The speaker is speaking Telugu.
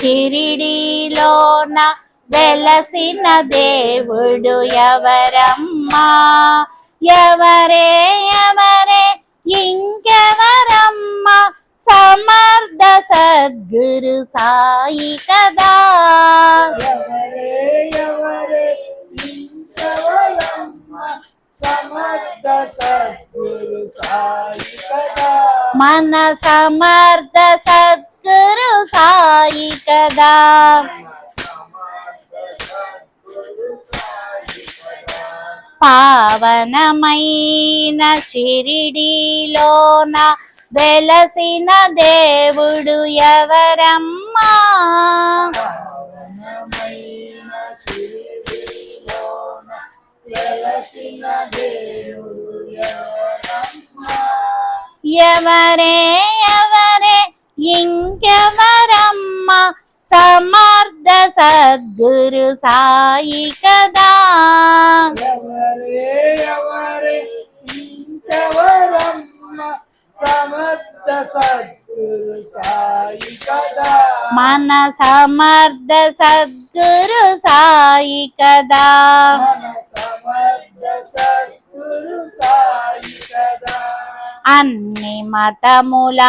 షిరిడిలోన వెలసిన దేవుడు ఎవరమ్మా? ఎవరే ఎవరే ఇంకెవరమ్మా? సమర్థ సద్గురు సాయి కదా. ఎవరే ఎవరే ఇంకెవరమ్మ? సమర్థ సద్గురు సాయి కదా. మన సమర్థ సద్గురు సాయి కదా. పావనమైన షిరిడిలోన వెలసిన దేవుడు ఎవరమ్మా? ఎవరే సమర్థ సద్గురు సాయి కదా. మన సమర్థ సద్గురు సాయి కదా. అన్ని మతముల